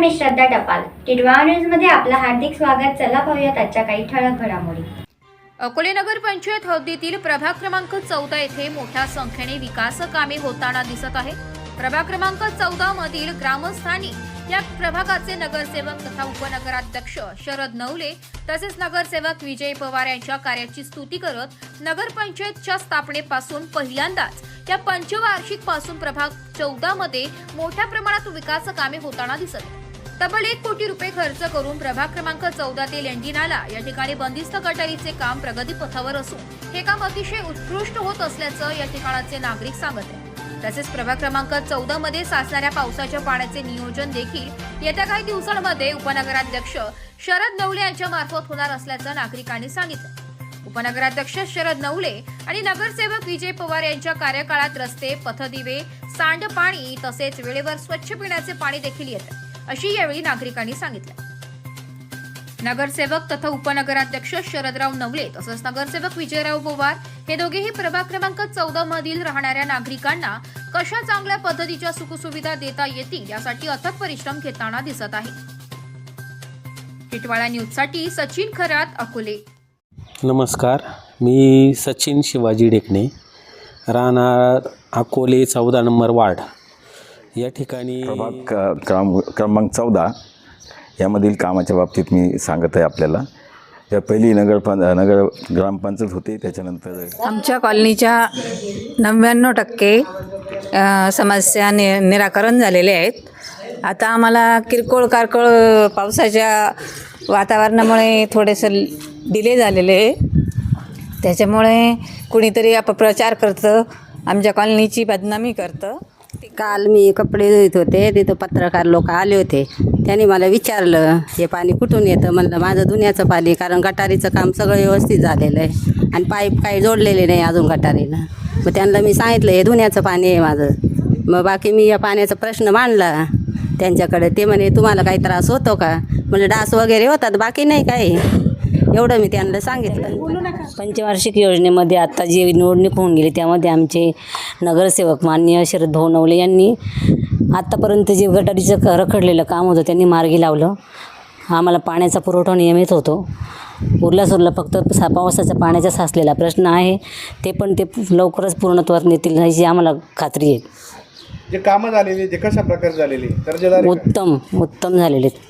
मी श्रद्धा टपाल. टिडवा न्यूजमध्ये आपलं हार्दिक स्वागत. चला पाहूयात आजच्या काही ठळक घडामोडी. अकोले नगर पंचायत हद्दीतील प्रभाग क्रमांक चौदा येथे मोठ्या संख्येने विकास कामे होताना दिसत आहे. प्रभाग क्रमांक चौदा मधील ग्रामस्थांनी या प्रभागाचे नगरसेवक तथा उपनगराध्यक्ष शरद नवले तसेच नगरसेवक विजय पवार यांच्या कार्याची स्तुती करत नगरपंचायतच्या स्थापनेपासून पहिल्यांदाच या पंचवार्षिकपासून प्रभाग चौदा मध्ये मोठ्या प्रमाणात विकास कामे होताना दिसत आहे. तब्बल एक कोटी रुपये खर्च करून प्रभाग क्रमांक चौदा ते या ठिकाणी बंदिस्त गटारीचे काम प्रगतीपथावर असून हे काम अतिशय उत्कृष्ट होत असल्याचं या ठिकाणाचे नागरिक सांगत आहेत. तसेच प्रभाग क्रमांक चौदा मध्ये साचणाऱ्या पावसाच्या पाण्याचे नियोजन देखील येत्या काही दिवसांमध्ये उपनगराध्यक्ष शरद नवले यांच्या मार्फत होणार असल्याचं नागरिकांनी सांगितलं. उपनगराध्यक्ष शरद नवले आणि नगरसेवक विजय पवार यांच्या कार्यकाळात रस्ते पथदिवे सांडपाणी तसेच वेळेवर स्वच्छ पिण्याचे पाणी देखील येतं. अशी यावेळी नागरिकांनी सांगितलं. नगरसेवक तथा उपनगराध्यक्ष शरदराव नवले तसंच नगरसेवक विजयराव पवार हे दोघेही प्रभाग क्रमांक चौदा मधील राहणाऱ्या नागरिकांना कशा चांगल्या पद्धतीच्या सुखसुविधा देता येतील यासाठी अथक परिश्रम घेताना दिसत आहे. टिटवाळा न्यूजसाठी सचिन खरात अकोले. नमस्कार मी सचिन शिवाजी डेकणे राहणार अकोले चौदा नंबर वार्ड. या ठिकाणी प्रभाग क्रम क्रमांक चौदा यामधील कामाच्या बाबतीत मी सांगत आहे आपल्याला. या पहिली नगर पं नगर ग्रामपंचायत होती त्याच्यानंतर आमच्या कॉलनीच्या नव्याण्णव टक्के समस्या नि निराकरण झालेले आहेत. आता आम्हाला किरकोळ कारकोळ पावसाच्या वातावरणामुळे थोडेसं डिले झालेले आहे. त्याच्यामुळे कुणीतरी अपप्रचार करतं आमच्या कॉलनीची बदनामी करतं. काल मी कपडे धुत होते तिथं पत्रकार लोक आले होते. त्यांनी मला विचारलं हे पाणी कुठून येतं? म्हणलं माझं धुण्याचं पाणी कारण गटारीचं काम सगळं व्यवस्थित झालेलं आहे आणि पाईप काही जोडलेले नाही अजून गटारीला मग त्यांना मी सांगितलं हे धुण्याचं पाणी आहे माझं. मग बाकी मी या पाण्याचा प्रश्न मांडला. त्यांच्याकडे ते म्हणे तुम्हाला काही त्रास होतो का? म्हणजे डास वगैरे होतात बाकी नाही काही. एवढं मी त्यांना सांगितलं. पंचवार्षिक योजनेमध्ये आता जी निवडणूक होऊन गेली त्यामध्ये आमचे नगरसेवक माननीय शरद भाऊ नवले यांनी आत्तापर्यंत जे गटारीचं क- रखडलेलं काम होतं त्यांनी मार्गी लावलं. आम्हाला पाण्याचा पुरवठा नियमित होतो. उरला सुरला फक्त सा पावसाचा पाण्याचा साचलेला प्रश्न आहे. ते पण ते लवकरच पूर्णत्वात नेतील याची आम्हाला खात्री आहे. जे कामं झालेली ते कशा प्रकारे झालेली? उत्तम उत्तम झालेले आहेत.